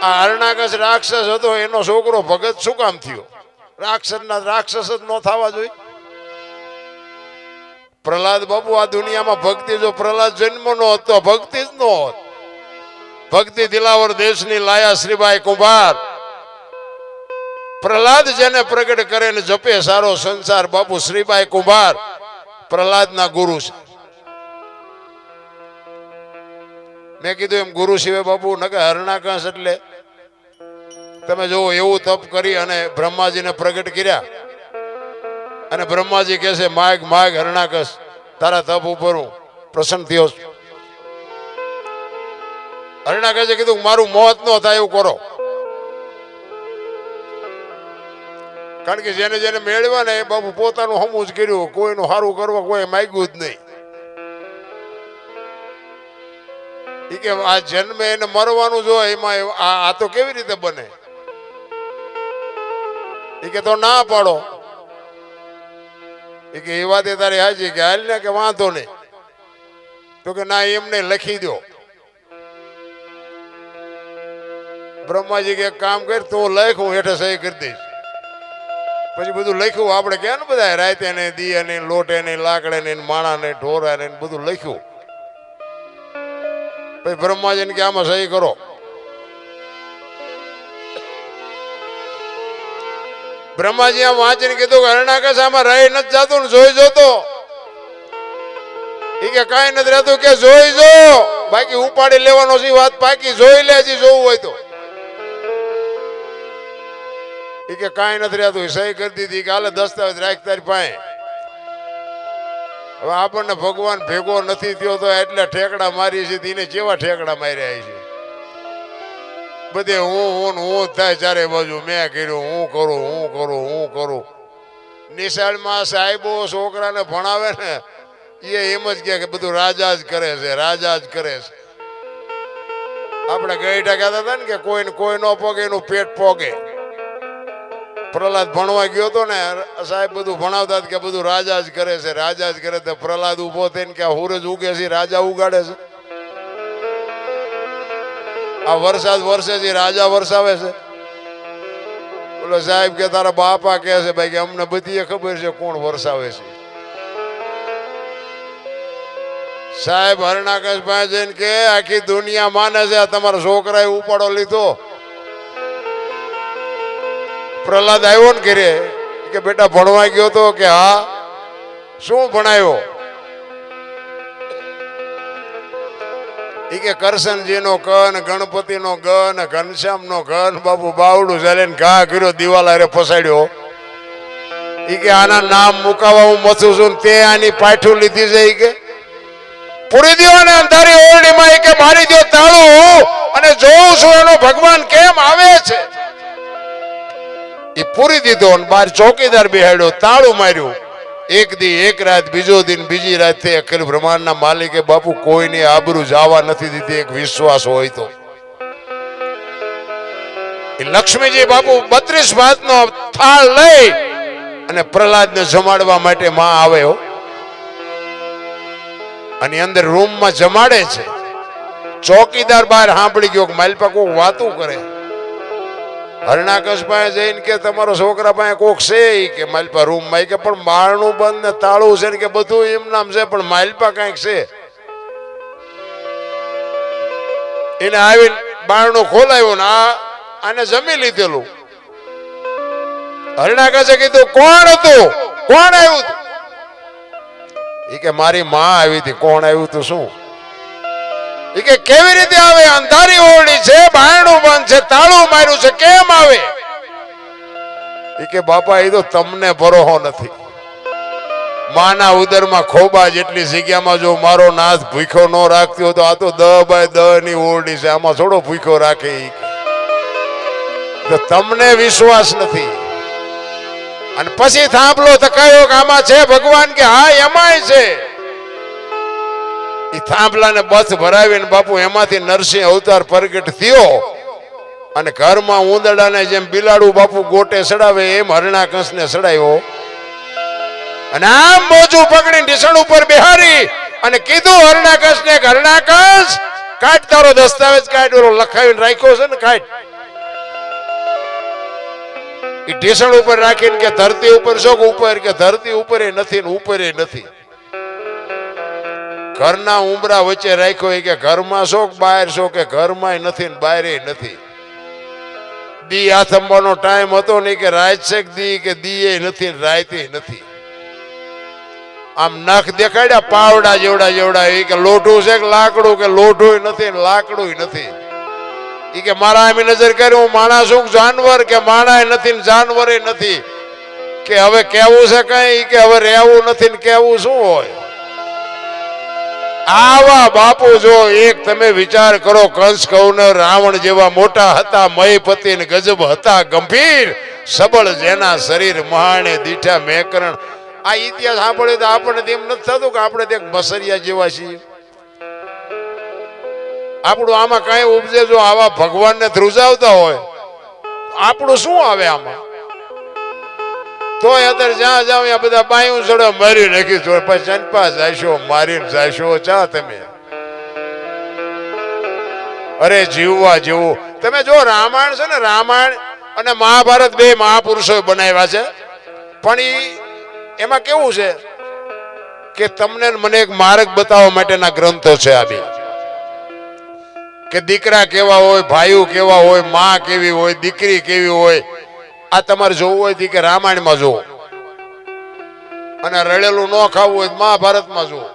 આ રાક્ષસ હતો, એનો છોકરો ભગત શું કામ થયો? રાક્ષસના રાક્ષસ જ ન થવા જોઈએ. પ્રહલાદ બાબુ આ દુનિયામાં ભક્તિ જો પ્રહલાદ જન્મ નો હતો ભક્તિ જ નો હોત. ભક્તિ દિલાવર દેશની લાયા શ્રીભાઈ કુંભાર. પ્રહલાદ જેને પ્રગટ કરે ને જપે સારો સંસાર બાપુ શ્રીભાઈ કુંભાર. પ્રહલાદના ગુરુ છે. મેં કીધું એમ, ગુરુ શિવે બાપુ નકે હરણાકાશ એટલે. તમે જોવો, એવું તપ કરી અને બ્રહ્માજીને પ્રગટ કર્યા. અને બ્રહ્માજી કહે છે, માગ માગ હરણાકશ તારા તપ ઉપર હું પ્રસન્ન થયો છું. હરણાકશે કીધું, મારું મોત ન થાય એવું કરો. કારણ કે જેને જેને મેળવ્યા ને એ બાપુ પોતાનું હમું જ કર્યું. કોઈનું સારું કરવા કોઈ માગ્યું જ નહીં. ઈ કે આ જન્મે એને મરવાનું જો એમાં આ તો કેવી રીતે બને? એ કે તો ના પાડો. એ કે એ વાત એ તારી હાજી કે હાલ ને કે વાંધો નહીં. તો કે ના, એમને લખી દો બ્રહ્માજી કે કામ કર, તો લખ, હું હેઠે સહી કરી દઈશ. પછી બધું લખ્યું, આપણે કે ને બધા રાતે ને દિયે ને લોટે ને લાકડે ને માણા ને ઢોરા ને બધું લખ્યું. પછી બ્રહ્માજીને કે આમાં સહી કરો. બ્રહ્માજી આમ વાંચીને કીધું કે હરણાકશ આમાં રહી નથી જતું ને જોઈ જોતો ઈ કે કાંઈ નથી રહેતું, કે જોઈ જો. બાકી ઉપાડી લેવાનો છે વાત પાકી, જોઈ લે હજી જોવું હોય તો. ઈ કે કાંઈ નથી રહેતું સહી કરી દીધી. કે હાલે દસ્તાવેજ રાખ તારી પાસે. હવે આપણને ભગવાન ભેગો નથી થયો તો એટલે ઠેકડા મારી છે તેને કેવા ઠેકડા માર્યા છે? બધે હું હું હું થાય ચારે બાજુ. મેં કર્યું, હું કરું હું કરું હું કરું. નિશાળમાં સાહેબો, છોકરાને ભણાવે ને, એ એમ જ કે બધું રાજા જ કરે છે, રાજા જ કરે છે. આપણે ગઈઢા કહેતા હતા ને કે કોઈને કોઈ ન પોગે, એનું પેટ પોગે. પ્રહલાદ ભણવા ગયો હતો ને, સાહેબ બધું ભણાવતા કે બધું રાજા જ કરે છે, રાજા જ કરે તો પ્રહલાદ ઊભો થઈને કે આ હુરજ ઉગે છે, રાજા ઉગાડે છે. આ વરસાદ વરસે છે, રાજા વરસાવે છે. બોલો સાહેબ કે તારા બાપા કહે છે, ભાઈ કે અમને બધી ખબર છે કોણ વરસાવે છે. સાહેબ હરણાકશભાઈ જઈને કે, આખી દુનિયા માને છે, આ તમારા છોકરાએ ઉપાડો લીધો. પ્રહલાદ આવ્યો ને ઘેરે કે બેટા ભણવા ગયો તો કે હા, શું ભણાયો? એ કે કરશનજીનો કન ગણપતિનો ગન ઘનશ્યામનો ઘન બાબુ બાવડું ચાલે ઘા કર્યો, દિવાલ અરે ફસાડ્યો. ઈ કે આના નામ મુકાવા હું મથું છું તે આની પાઠું લીધી છે કે. પૂરી દ્યો ને અંધારી ઓરડીમાં, ઈ કે મારી દ્યો તાળું અને જોઉં છું એનો ભગવાન કેમ આવે છે? એ પૂરી દીધો બાર ચોકીદાર બેહાડ્યો, તાળું માર્યું. એક દી, એક રાત, બીજો દિન, બીજી રાત તે અખિલ બ્રહ્માંડના માલિકે બાપુ કોઈને આબરૂ જવા નથી દીધી, એક વિશ્વાસ હોય તો. લક્ષ્મીજી બાપુ બત્રીસ ભાતનો થાળ લઈ અને પ્રહલાદને જમાડવા માટે માં આવ્યો અને અંદર રૂમમાં જમાડે છે. ચોકીદાર બહાર સાંભળી ગયો માલપા કોઈ વાતું કરે. હરણાકશ પાસે જઈને કે તમારો છોકરા પાસે કોક છે કે માલપા રૂમમાં કે પણ માળનું બંધ ને તાળું છે કે બધું એમ નામ છે, પણ માલપા કાંઈક છે. એને આવીને બારણું ખોલાયું ને આ આને જમી લીધેલું. હરણાકશે કીધું, કોણ હતું? કોણ આવ્યું? ઈ કે, મારી માં આવી હતી. કોણ આવ્યું તું શું? કે કેવી રીતે આવે? અંધારી ઓરડી છે, બાયણું બંધ છે, તાળું માર્યું છે, કેમ આવે? એ કે બાપા, એ તો તમને ભરોહો નથી. માના ઉદરમાં ખોબા જેટલી જગ્યામાં જો મારો નાથ ભૂખ્યો ન રાખતો તો આ તો દ બાય દ ની ઓરડી છે. આમાં થોડો ભૂખ્યો રાખે તો તમને વિશ્વાસ નથી. અને પછી થાંભલો થકાયો કે આમાં છે ભગવાન કે હા, એમાંય છે. એ થાંભલાને બથ ભરાવીને બાપુ એમાંથી નરસિંહ અવતાર પ્રગટ થયો. અને ઘરમાં ઉંદડાને જેમ બિલાડું બાપુ ગોટે સડાવે એમ હરણા કંસને સડાયો અને આમ મોજું પકડીને ઢીસણ ઉપર બિહારી અને કીધું હરણા કંસને હરણા કાઢ તારો દસ્તાવેજ, કાઢ. ઓલો લખાવીને રાખ્યો છે ને, કાઢ. એ ઢીસણ ઉપર રાખીને કે, ધરતી ઉપર કે ઉપર કે ધરતી ઉપર એ નથી ને, ઉપર નથી. ઘરના ઉમરા વચ્ચે રાખ્યો એ કે ઘરમાં શો બહાર શો કે ઘરમાં નથી ને બહાર નથી. દી આથમવાનો ટાઈમ હતો નહીં કે છે દી કે દી, એ નથી રાયતી નથી. આમ નખ દેખાડ્યા, પાવડા જેવડા જેવડા, એ કે લોઢું છે કે લાકડું કે લોઢું નથી લાકડું નથી. એ કે મારા એમ નજર કરી, હું માણસ છું જાનવર, કે માણા નથી જાનવર નથી. કે હવે કેવું છે કઈ? કે હવે રહેવું નથી ને કેવું શું હોય? આવા બાપુ જો એક તમે વિચાર કરો, કંસ કૌનર રાવણ જેવા મોટા હતા, મયપતિ ને ગજબ હતા, ગંભીર, સબળ જેના શરીર મહાણે દીઠા મેકરણ. આ ઇતિહાસ સાંભળ્યો તો આપણને એમ નથી થતું કે આપણે તે બસરિયા જેવા છીએ. આપણું આમાં કઈ ઉપજે જો આવા ભગવાનને ધ્રુજાવતા હોય, આપણું શું આવે આમાં? તોય અત્યારે જ્યાં જાવ ત્યાં બધા બાયું ચડો, મારી નાખી છો પછી ચંપા જાશો મારીને જાશો ચા તમે. અરે, જીવવા જેવું. તમે જો, રામાયણ છે ને, રામાયણ અને મહાભારત બે મહાપુરુષો બનાવ્યા છે. પણ એ એમાં કેવું છે કે તમને મને એક માર્ગ બતાવવા માટેના ગ્રંથો છે આ બે. કે દીકરા કેવા હોય, ભાઈઓ કેવા હોય, માં કેવી હોય, દીકરી કેવી હોય આ તમારે જોવું હોય કે રામાયણમાં જુઓ. અને રડેલું ન ખાવું હોય મહાભારતમાં જુઓ.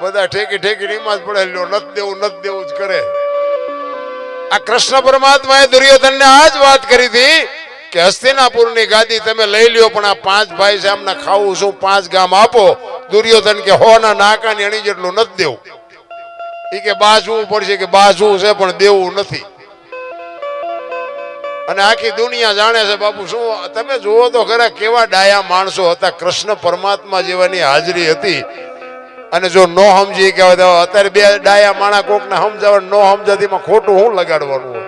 બધા ઠેકી ઠેકી નિમાજ જ પડેલો, નથી દેવું નથી દેવું જ કરે. આ કૃષ્ણ પરમાત્માએ દુર્યોધનને આ જ વાત કરી હતી કે હસ્તિનાપુરની ગાદી તમે લઈ લ્યો, પણ આ પાંચ ભાઈ છે એમને ખાવું શું પાંચ ગામ આપો. દુર્યોધન કે હોના નાકાની અણી જેટલું નથી દેવું. એ કે બાજવું પડશે કે બાજવું છે, પણ દેવું નથી. અને આખી દુનિયા જાણે છે, બાપુ, શું તમે જુઓ તો ખરા કેવા ડાયા માણસો હતા. કૃષ્ણ પરમાત્મા જેવાની હાજરી હતી. અને જો નો સમજી કે અત્યારે બે ડાયા માણા કોકને સમજાવે નો સમજાતી એમાં ખોટું શું લગાડવાનું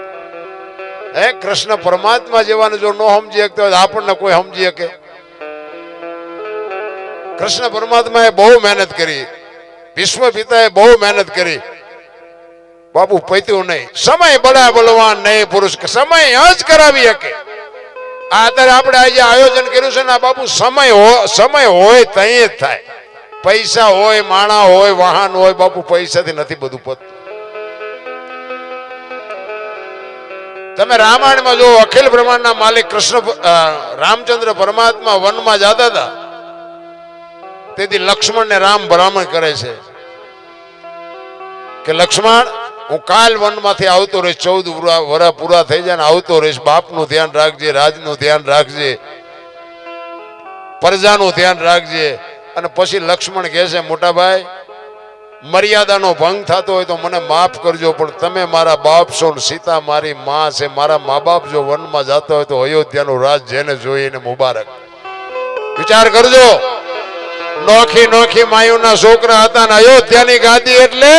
હે, કૃષ્ણ પરમાત્મા જેવાને જો નો સમજી શકતો હોય આપણને કોઈ સમજી શકે? કૃષ્ણ પરમાત્માએ બહુ મહેનત કરી. વિશ્વ પિતાએ બહુ મહેનત કરી. બાપુ પૈત્યું નહીં. સમય બળા બલવાન નહીં પુરુષ સમય જ કરાવી શકે. આ અત્યારે આપણે આજે આયોજન કર્યું છે ને બાપુ સમય સમય હોય તઈ જ થાય. પૈસા હોય, માણા હોય, વાહન હોય, બાપુ પૈસાથી નથી બધું પતતું. તમે રામાયણમાં જો અખિલ બ્રહ્માંડના માલિક કૃષ્ણ રામચંદ્ર પરમાત્મા વનમાં જતા હતા. તેથી લક્ષ્મણ ને રામ ભલામણ કરે છે. કે લક્ષ્મણ હું કાલ વનમાંથી આવતો રહીશ, ચૌદ વરા પૂરા થઈ જાય આવતો રહીશ. બાપનું ધ્યાન રાખજે, રાજનું ધ્યાન રાખજે, પ્રજાનું ધ્યાન રાખજે. અને પછી લક્ષ્મણ કહે છે, મોટાભાઈ, મર્યાદાનો ભંગ થતો હોય તો મને માફ કરજો, પણ તમે મારા બાપ છો સીતા મારી માં છે. મારા મા બાપ જો વનમાં જતા હોય તો અયોધ્યાનું રાજ જેને જોઈને મુબારક. વિચાર કરજો. નોખી નોખી માયુના છોકરા હતા ને અયોધ્યાની ગાદી એટલે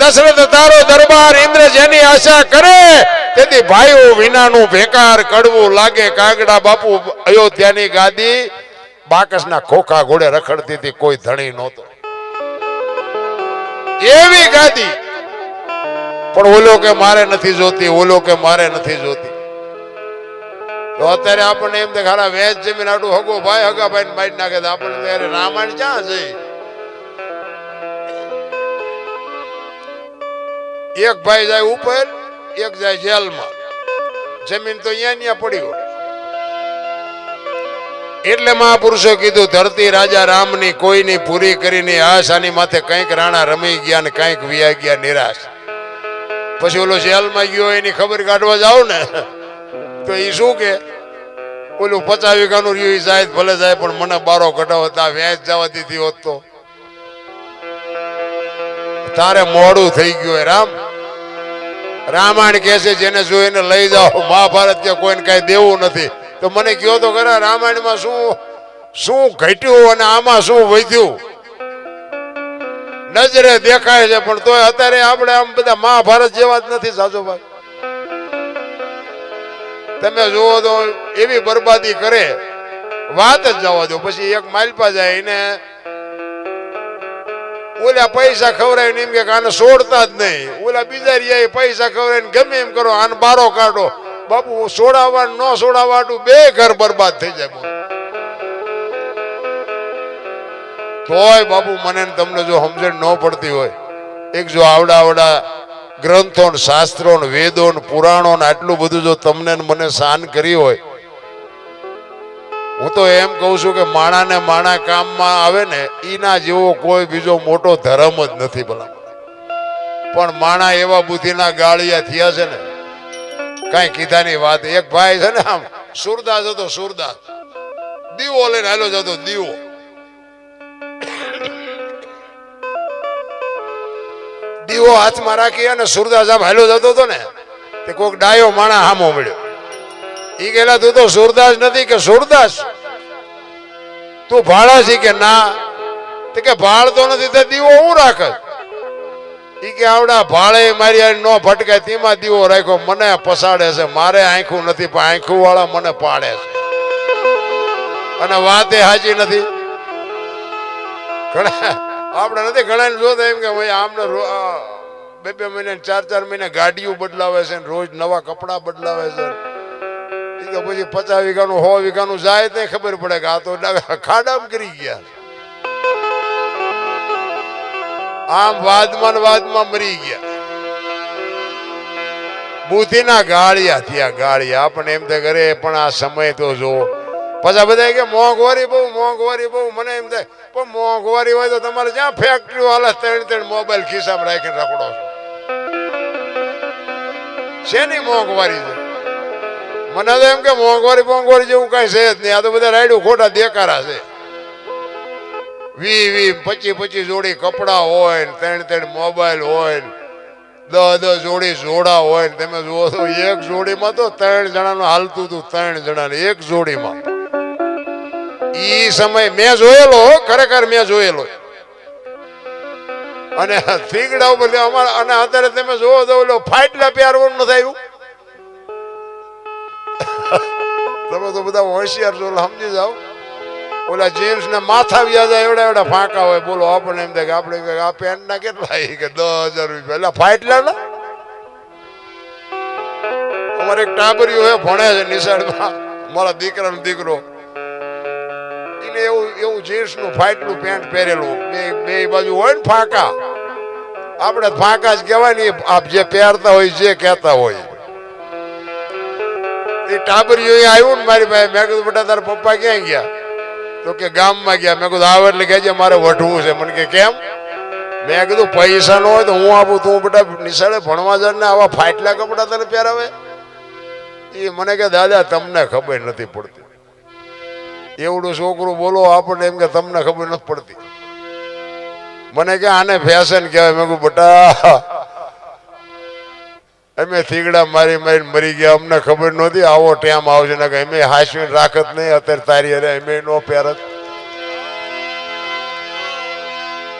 દશરથ તારો દરબાર ઇન્દ્ર જેની આશા કરે, તેથી ભાઈઓ વિનાનું ભેકાર કડવું લાગે. કાગડા બાપુ અયોધ્યાની ગાદી બાકસના ખોખા ઘોડે રખડતી હતી, કોઈ ધણી નહોતો. એવી ગાદી. પણ ઓલો કે મારે નથી જોતી, ઓલો કે મારે નથી જોતી. તો અત્યારે આપણને એમ દેખાડા વેચ જમીન આટલું હગો ભાઈ હગા ભાઈ મારી નાખે આપણને રામાયણ ક્યાં છે એક ભાઈ જાય ઉપર, એક જાય જેલમાં. જમીન તો અહીંયા ત્યાં પડી હોય. એટલે મહાપુરુષો કીધું, ધરતી રાજા રામની કોઈની પૂરી કરીને આશાની માથે કંઈક રાણા રમી ગયા ને કંઈક વિયા ગયા નિરાશ. પછી ઓલો જેલમાં ગયો, એની ખબર કાઢવા જાવ ને, તો એ શું કે, ઓલું પચાસ વીઘાનું રહ્યું એ જાય, ભલે જાય, પણ મને બારો કઢાવો, તા વ્યાજ જવા દીધી હોત તો. તારે મોડું થઈ ગયું રામ. રામાયણ કહે છે, જેને જોઈને લઈ જાઓ. મહાભારત કે કોઈને કઈ દેવું નથી. તો મને કયો તો ખરા રામાયણમાં શું શું ઘટ્યું અને આમાં શું વધ્યું? નજરે દેખાય છે, પણ તોય અત્યારે આપણે આમ બધા મહાભારત જેવા જ નથી સાજોભાઈ તમે જુઓ તો એવી બરબાદી કરે. વાત જ જવા દો. પછી એક માલપા જાય, એને ઓલા પૈસા ખવડાવીને એમ કે આને છોડતા જ નહીં ઓલા બીજા રહ્યા પૈસા ખવડાવીને ગમે એમ કરો, આને બારો કાઢો બાપુ સોડાવા ન સોડાવાટું બે ઘર બરબાદ થઈ જાય. તોય બાપુ, મને તમને જો સમજણ ન પડતી હોય, એક જો આવડા આવડા ગ્રંથો ને શાસ્ત્રો ને વેદો ને પુરાણો ને આટલું બધું જો તમને મને શાન કરી હોય તો એમ કહું છું કે માણા ને માણા કામમાં આવે ને એના જેવો કોઈ બીજો મોટો ધર્મ જ નથી ભલા. પણ માણા એવા બુદ્ધિના ગાળિયા થયા છે ને, કઈ કીધાની વાત. એક ભાઈ છે ને આમ, સુરદાસ હતો, સુરદાસ. દીવો લઈને હાલો જતો, દીવો. દીવો હાથમાં રાખી અને સુરદાસ આમ હાલો જતો હતો ને, તે કોઈક ડાયો માણા હામો મળ્યો. ઈ ગયેલા તું તો સુરદાસ નથી કે સુરદાસ? તું ભાડા છે કે ના? તે કે ભાળ તો નથી તે દીવો હું રાખે? એ કે આવડા ભાળે મારી નો ભટકાય, તેમાં દીવો રાખ્યો, મને પસાડે છે. મારે આંખું નથી, પણ આંખું વાળા મને પાડે છે. અને વાત સાચી નથી. ઘણા, આપણે નથી ઘણા જોતા એમ કે ભાઈ આમને બે બે મહિને, ચાર ચાર મહિને ગાડીઓ બદલાવે છે રોજ નવા કપડા બદલાવે છે. તો પછી પચાસ વીઘાનું, સો વીઘાનું જાય તે ખબર પડે કે આ તો ખાડામ કરી ગયા. આમ વાદમાં વાદમાં મરી ગયા. બુદ્ધિના ગાળિયા થયા ગાળિયા. પણ એમ થાય કરે પણ આ સમય તો જો. પછી બધા કે મોંઘવારી બહુ મોંઘવારી બહુ. મને એમ થાય, પણ મોંઘવારી હોય તો તમારે જ્યાં ફેક્ટરીઓ હાલે ત્રણ ત્રણ મોબાઈલ ખિસ્સામાં રાખીને રખડો છો. શેની મોંઘવારી છે? મને તો એમ કે મોંઘવારી મોંઘવારી જેવું કઈ છે જ નહીં. આ તો બધા રાયડું ખોટા દેકારા છે. વી વી, પચી પચી જોડી કપડા હોય ને ત્રણ ત્રણ મોબાઈલ હોય ને દસ દસ જોડી જોડા હોય ને તમે જુઓ તો એક જોડીમાં તો ત્રણ જણાનું હાલતું હતું, ત્રણ જણાને એક જોડીમાં. ઈ સમય મેં જોયેલો ખરેખર મેં જોયેલો. અને થીગડા ઉપર અમારા અને અત્યારે તમે જોવો તો ઓલો ફાટલા પહેરવાનું નથી આવ્યું તમે તો બધા હોશિયાર છો સમજી જાઓ. ઓલા જેમ્સ ને માથા વ્યા એવડા એવડા ફાંકા હોય, બોલો, આપણને એમ થાય કે આપણે આ પેન્ટ ના કેટલા કે દસ હજાર રૂપિયા. એટલે ફાટલા ના અમારે એક ટાબરિયું હોય ભણે છે નિશાળમાં. મારા દીકરાનો દીકરો. એને એવું એવું જીન્સનું ફાટલું પેન્ટ પહેરેલું. બે બે બાજુ હોય ને ફાંકા. આપણે ફાંકા જ કહેવાય ને આપ જે પહેરતા હોય, જે કહેતા હોય. એ ટાબરીઓ આવ્યું ને મારી પાસે, મેં કીધું, બેટા, તારા પપ્પા ક્યાં ગયા? તો કે, ગામમાં ગયા. મેં કીધું આવે એટલે કહેજે મારે વઢવું છે. મને કે, કેમ? મેં કીધું, પૈસા ન હોય તો હું આપું, તું બેટા નિશાળે ભણવા જાય ને આવા ફાટલા કપડા તને પહેરાવે? એ મને કે, દાદા, તમને ખબર નથી પડતી. એવડું છોકરું બોલો, આપણને એમ કે, તમને ખબર નથી પડતી. મને કે, આને ફેશન કહેવાય. મેં કહું બેટા અમે થીગડા મારી મારીને મરી ગયા. અમને ખબર નહોતી, આવો ટેમ આવશે. ને અમે હાસવીને રાખત નહીં, અત્યારે તારી અરે અમે નો પહેરત.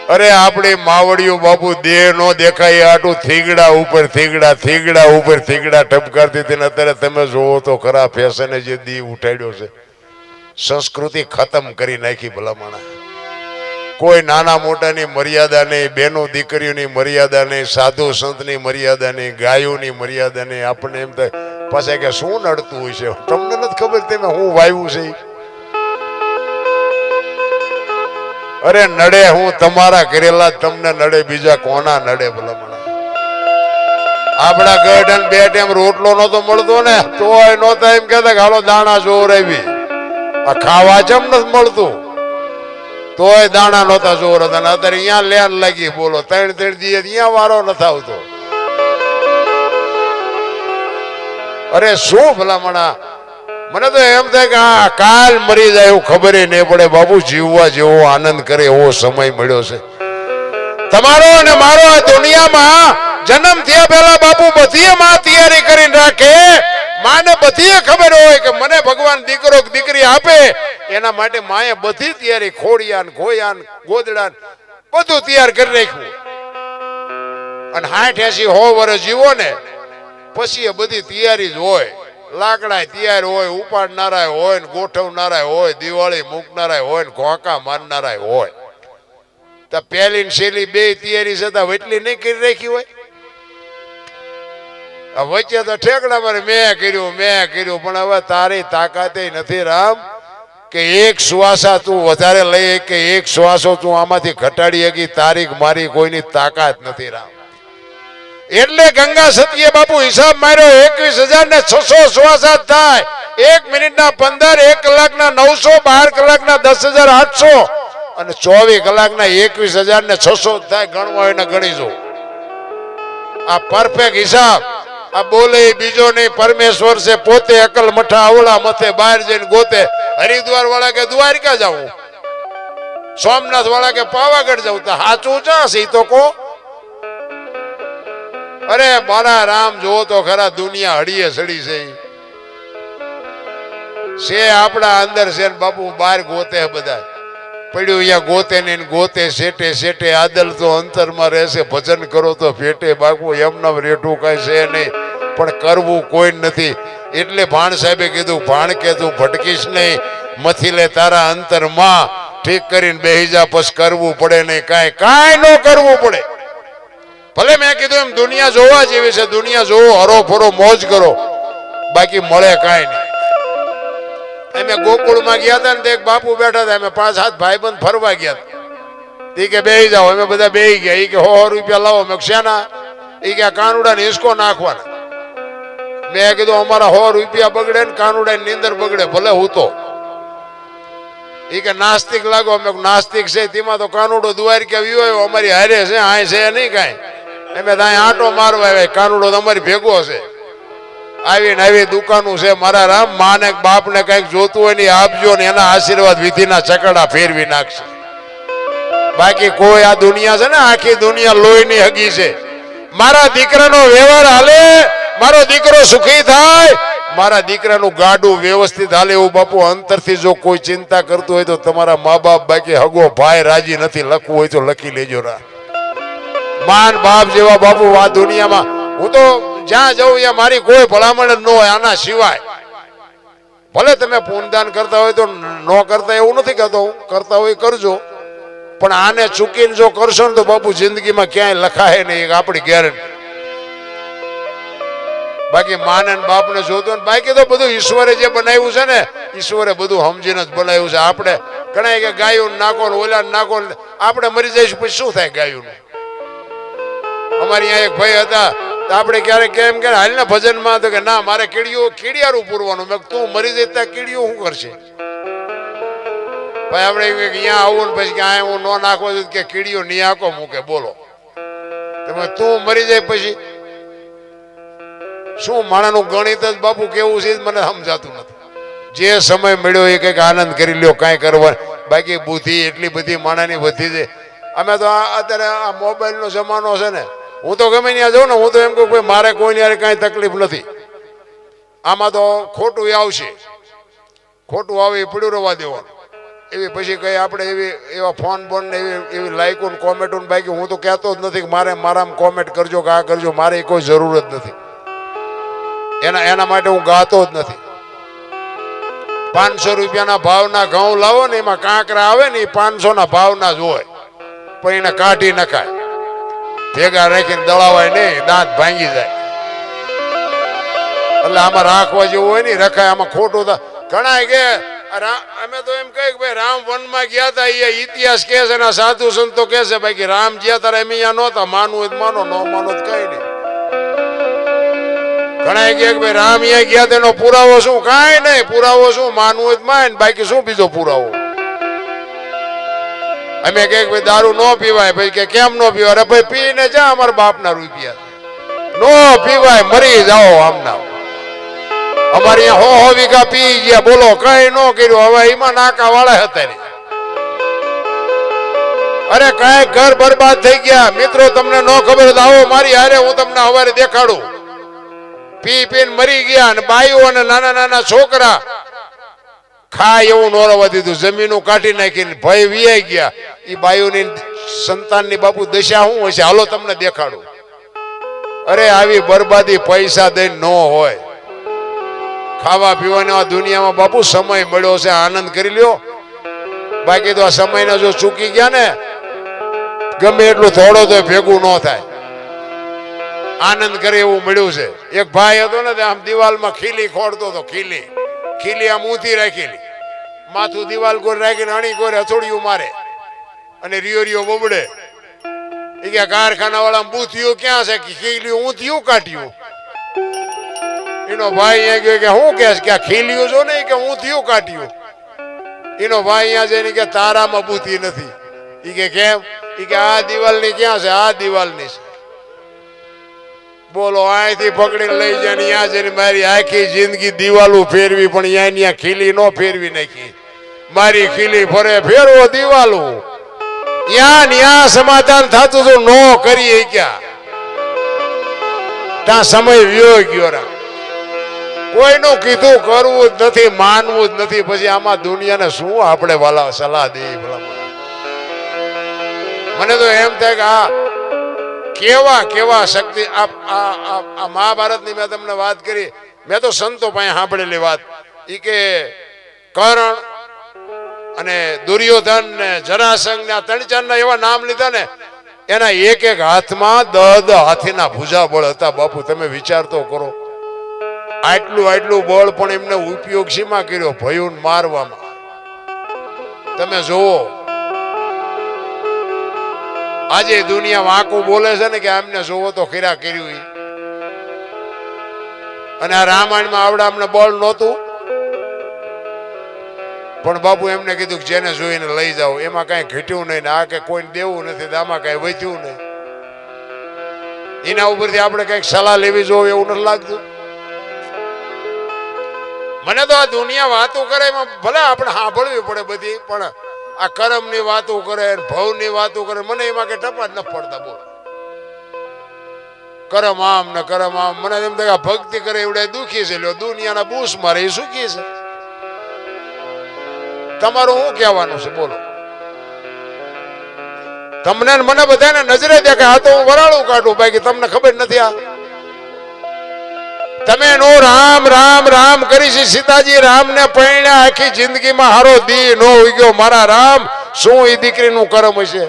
અરે આપણી માવડીઓ બાપુ, દેહ નો દેખાય આટું થીગડા ઉપર થીગડા થીગડા ઉપર થીગડા ટપકારતી હતી અત્યારે તમે જોવો તો ખરા ફેશને જે દી ઉઠાડ્યો છે. સંસ્કૃતિ ખતમ કરી નાખી ભલામણા કોઈ નાના મોટાની મર્યાદા નહીં બહેનો દીકરીઓની મર્યાદા નહીં, સાધુ સંતની મર્યાદા નહીં, ગાયોની મર્યાદા નહીં. આપણને એમ થાય, પાછા કે શું નડતું હોય છે? તમને નથી ખબર તમે હું વાવ્યું છે અરે નડે, હું તમારા કરેલા તમને નડે, બીજા કોના નડે ભલામણ? આપણા ગઢન બે ટાઈમ રોટલો નતો મળતો ને, તોય નહોતા એમ કહેતા હાલો દાણા જોર આવી આ ખાવા ચમ નથી મળતું? તોય દાણા નહોતા જોર હતા અત્યારે અહીંયા લેન લાગી બોલો. ત્રણ ત્રણ દી અહીંયા વારો નથી આવતો અરે શું ભલામણા? મને તો એમ થાય કે આ કાલ મરી જાય એવું ખબર નહીં પડે. બાબુ જીવવા જેવો આનંદ કરે એવો સમય મળ્યો છે. તમારો અને મારો આ દુનિયામાં જન્મ થયા પહેલા બાપુ બધી માં તૈયારી કરીને રાખે. માને બધી ખબર હોય કે મને ભગવાન દીકરો દીકરી આપે, એના માટે માએ બધી તૈયારી ખોડિયાન ખોયાન ગોદડાન, બધું તૈયાર કરી રાખ્યું. અને હાઠ એસી હો વર્ષ જીવો ને, પછી એ બધી તૈયારી જ હોય. લાકડા તૈયાર હોય ઉપાડનારા હોય ને ગોઠવનારા હોય, દિવાળી મૂકનારા હોય ને ઘોંકા મારનારા હોય. તો પહેલી ને શેલી બે તૈયારી છતાં એટલી નહીં કરી રાખી હોય? વચ્ચે તો ઠેકડા પર મેં કર્યું મેં કર્યું, પણ હવે તારી તાકાતે નથી રામ કે એક શ્વાસા તું વધારે લઈ કે એક શ્વાસો તું આમાંથી ઘટાડી શકી તારીખ મારી કોઈની તાકાત નથી રામ. એટલે ગંગા સતીએ બાપુ હિસાબ માર્યો, એકવીસ હજાર ને છસો શ્વાસા થાય. એક મિનિટના પંદર, એક કલાકના નવસો, બાર કલાકના દસ હજાર આઠસો અને ચોવીસ કલાકના એકવીસ હજાર ને છસો થાય, ગણવા એને ગણી જો. આ પરફેક્ટ હિસાબ. આ બોલે બીજો નહીં, પરમેશ્વર છે, પોતે અકલ મઠા અવળા મથે બહાર જઈને ગોતે. હરિદ્વાર વાળા કે દ્વારકા જાવું સોમનાથ વાળા કે પાવાગઢ જવું તો સાચું ચા તો કો અરે મારા રામ, જુઓ તો ખરા દુનિયા હડીએ સડી છે. છે આપણા અંદર છે બાપુ, બહાર ગોતે બધા. પડ્યું અહીંયા ગોતે ને ગોતે, શેટે શેટે આદલ તો અંતરમાં રહેશે. ભજન કરો તો ભેટે બાપુ, એમના રેઠું કાંઈ છે નહીં. પણ કરવું કોઈ નથી. એટલે ભાણ સાહેબે કીધું, ભાણ કે તું ભટકીશ નહીં. મથી લે તારા અંતરમાં. ઠીક કરીને બેહી જા પછી કરવું પડે નહીં. કાંઈ કાંઈ ન કરવું પડે. ભલે મેં કીધું એમ, દુનિયા જોવા જેવી છે. દુનિયા જોવો હરો ફરો મોજ કરો. બાકી મળે કાંઈ નહીં. અમે ગોકુળમાં ગયા હતા ને એક બાપુ બેઠા હતા. અમે પાંચ, સાત ભાઈબંધ ફરવા ગયા હતા. ઈ કે, બેહી જાઓ. અમે બધા બેહી ગયા. એ કે, હો રૂપિયા લાવો. મેં શેના? એ કે કાનુડા ને હિસકો નાખવાના. મેં કીધું, અમારા સો રૂપિયા બગડે ને કાનુડા નીંદર બગડે, ભલે હું તો. એ કે, નાસ્તિક લાગો. અમે નાસ્તિક છે, તેમાં તો કાનુડો દુવાર કે આવ્યો, અમારી હારે છે આ છે નહીં કાંઈ. અમે ત્યાં આંટો મારવા આવ્યા, કાનુડો તો અમારી ભેગો છે. આવીને આવી દુકાનું છે, મારા રામ, માને બાપ ને કંઈક જોતું હોય ને આપજો ને એના આશીર્વાદ વિધિના ચકડા ફેરવી નાખશે. બાકી કોઈ આ દુનિયા છે ને, આખી દુનિયા લોહીની હગી છે. મારા દીકરાનો વ્યવહાર હાલે મારો દીકરો સુખી થાય? મારા દીકરાનું ગાડું વ્યવસ્થિત હાલે એવું બાપુ, અંતરથી જો કોઈ ચિંતા કરતું હોય તો તમારા મા બાપ બાકી હગો ભાઈ રાજી નથી, લખવું હોય તો લખી લેજો ના માન બાપ જેવા બાપુ આ દુનિયામાં. હું તો જ્યાં જઉં ત્યાં મારી કોઈ ભલામણ ન હોય આના સિવાય. ભલે તમે પૂનદાન કરતા હોય તો ન કરતા એવું નથી કહેતો, હું કરતા હોય કરજો. પણ આને ચૂકીને જો કરશો ને તો બાપુ જિંદગીમાં ક્યાંય લખાય નહીં આપણી ગેરંટી. બાકી માને અને બાપને જોતો ને બાકી તો બધું ઈશ્વરે જે બનાવ્યું છે ને, ઈશ્વરે બધું સમજીને જ બનાવ્યું છે. આપણે ઘણા કે ગાયું નાખો ઓલા નાખો આપણે મરી જઈશું, પછી શું થાય ગાયું અમારી અહીંયા એક ભાઈ હતા આપણે ક્યારેક કેમ કે હાલ ને ભજનમાં તો કે ના, મારે કીડીઓ કીડિયારું પૂરવાનું. મેં તું મરી જઈ ત્યાં કીડીઓ શું કરશે? ભાઈ, આપણે અહીંયા આવું ને પછી કે આ હું ન નાખો કે કીડીઓ નહીં આખો મૂકે, બોલો. તમે તું મરી જાય પછી શું માણાનું ગણિત જ બાપુ કેવું છે મને સમજાતું નથી. જે સમય મળ્યો એ કંઈક આનંદ કરી લ્યો, કાંઈ કરવા બાકી બુદ્ધિ એટલી બધી માણાની વધી છે. અમે તો અત્યારે આ મોબાઈલનો જમાનો છે ને, હું તો ગમે ત્યાં જાઉં ને, હું તો એમ કહું ભાઈ મારે કોઈને હારે કાંઈ તકલીફ નથી. આમાં તો ખોટું આવશે. ખોટું આવે એ પડ્યું રહેવા દેવાનું. એવી પછી કઈ આપણે એવી, એવા ફોન બોન ને એવી એવી લાઈકો ને કોમેન્ટો ને બાકી હું તો કહેતો જ નથી કે મારે, મારામાં કોમેન્ટ કરજો કે આ કરજો, મારે કોઈ જરૂર જ નથી. એના એના માટે હું ગાતો જ નથી. પાંચસો રૂપિયાના ભાવના ઘઉં લાવો ને એમાં કાંકરા આવે ને એ પાંચસો ના ભાવના જ હોય. પણ એને કાઢી નખાય. ભેગા રાખીને દળાવાય નહીં, દાંત ભાંગી જાય. એટલે આમાં રાખવા જેવું હોય ને રખાય, આમાં ખોટું ઘણા કે અમે તો એમ કહીએ કે ભાઈ, રામ વનમાં ગયા હતા એ ઇતિહાસ કહે છે સાધુ સંતો કહે છે ભાઈ કે રામ ગયા તારે એમ અહીંયા નહોતા, માનવું માનો, ન માનો જ કઈ નહીં. ઘણા કે ભાઈ રામ અહીંયા ગયા તેનો પુરાવો શું? કાંઈ નહીં, પુરાવો શું? માનવું તો માન, બાકી શું બીજો પુરાવો? અમે કે ભાઈ દારૂ ન પીવાય ભાઈ કે કેમ ન પીવાય? અરે ભાઈ પીને જા, અમારા બાપના રૂપિયા. નો પીવાય, મરી જાઓ આમના. અમારે હો હો વીઘા પી ગયા. બોલો, કઈ ન કર્યું. હવે એમાં નાકા વાળા હતા ને અરે કઈ ઘર બરબાદ થઈ ગયા. મિત્રો, તમને ન ખબર આવો મારી હારે, હું તમને હવારે દેખાડું. પી પીને મરી ગયા અને બાઈઓ અને નાના નાના છોકરા ખાય એવું નોરવા દીધું. જમીનું કાઢી નાખીને ભય વિયાઈ ગયા. એ બાયુની સંતાનની બાપુ દશા શું હશે? હાલો તમને દેખાડું. અરે આવી બરબાદી પૈસા દઈને ન હોય. ખાવા પીવાની આ દુનિયામાં બાપુ સમય મળ્યો છે. આનંદ કરી લ્યો. બાકી તો આ સમયને જો ચૂકી ગયા ને, ગમે એટલું થોડો તો ભેગું ન થાય. આનંદ કરે એવું મળ્યું છે. એક ભાઈ હતો ને, આમ દિવાલમાં ખીલી ખોડતો હતો, ખીલી. ખીલી આમ ઊંધી રાખેલી. માથું દિવાલ ગોર રાખીને અણી ગોરે હથોડિયું મારે. અને રિયો રિયો બબડે એ કે કારખાના વાળા બૂથિયું ક્યાં છે? કે ખીલી ઊંધિયું કાઢ્યું. એનો ભાઈ અહીંયા ગયો કે હું કે આ ખીલ્યું છો ને કે ઊંધિયું કાઢ્યું. એનો ભાઈ અહીંયા જઈને કે તારામાં બૂથી નથી. એ કે કેમ? એ કે આ દિવાલની ક્યાં છે? આ દિવાલની છે. બોલો, અહીંથી પકડીને લઈ જાય ત્યાં જઈને મારી આખી જિંદગી દિવાલો ફેરવી, પણ ત્યાં ત્યાં ખીલી નો ફેરવી નાખી. મારી ખીલી ફરે, ફેરવો દિવાલો. ત્યાં ત્યાં સમાધાન થતું હતું નો કરી ક્યાં ત્યાં સમય વ્યો ગયો રા કોઈનું કીધું કરવું જ નથી, માનવું જ નથી, પછી આમાં દુનિયાને શું આપણે વાલા સલાહ દઈએ ભલા મને તો એમ થાય કે આ કેવા કેવા શક્તિ? આ મહાભારતની મેં તમને વાત કરી. મેં તો સંતો પાસે સાંભળેલી વાત. એ કે કર્ણ અને દુર્યોધન ને જરાસંઘ ને ત્રણ ચારના એવા નામ લીધા ને, એના એક એક હાથમાં દહ હાથીના ભૂજા બળ હતા. બાપુ, તમે વિચાર તો કરો. આટલું આટલું બળ પણ એમને ઉપયોગ શીમાં કર્યો? ભયું મારવામાં. તમે જોવો આજે દુનિયા વાંકું બોલે છે ને કે આમને જોવો તો ખીરા કર્યું. અને આ રામાયણમાં આવડા અમને બળ નહોતું. પણ બાપુ એમને કીધું કે જેને જોઈને લઈ જાઓ. એમાં કઈ ઘટ્યું નહીં આ કે કોઈને દેવું નથી તો આમાં કઈ વધ્યું નહીં. એના ઉપરથી આપણે કંઈક સલાહ લેવી જોઈએ એવું નથી લાગતું. મને તો આ દુનિયા વાતો કરે એમાં ભલે આપણે સાંભળવી પડે બધી, પણ આ કરમની વાતો કરે ભવની વાતો કરે. મને એમાં કે ટપા ન પડતા બોલ. કરમ આમ ને કરમ આમ. મને એમ થાય ભક્તિ કરે એવડે દુખી છે. લ્યો, દુનિયાના બૂસ મારે એ સુખી છે. તમારું શું કહેવાનું છે? બોલો. તમને મને બધાને નજરે દેખાય. આ તો હું વરાળું કાઢું. બાકી તમને ખબર નથી આ તમે નો રામ રામ રામ કરી છે સીતાજી. રામ ને પૈણ્યા આખી જિંદગીમાં હારો દી નો ઉગ્યો. મારા રામ, શું એ દીકરીનું કરમ હશે?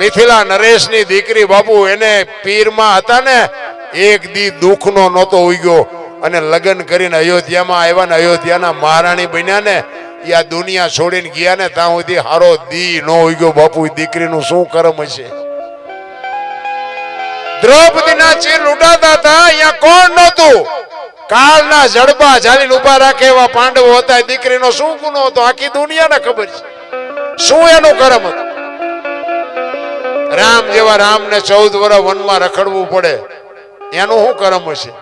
મિથિલા નરેશની દીકરી બાપુ એને પીરમાં હતા ને, એક દી દુઃખનો નહોતો ઉગ્યો. અને લગ્ન કરીને અયોધ્યામાં આવ્યા ને, અયોધ્યાના મહારાણી બન્યા ને એ આ દુનિયા છોડીને ગયા ને, ત્યાં સુધી હારો દી નો ઉગ્યો. બાપુ દીકરીનું શું કરમ હશે? દ્રૌપદીના ચીર લૂંટાતા હતા, અહીંયા કોણ નહોતું? કાળના જડબા જાલીને ઊભા રાખે એવા પાંડવો હતા, એ દીકરીનો શું ગુનો હતો? આખી દુનિયાને ખબર છે. શું એનું કરમ હતું? રામ જેવા રામને ચૌદ વર્ષ વનમાં રખડવું પડે. એનું શું કરમ હશે?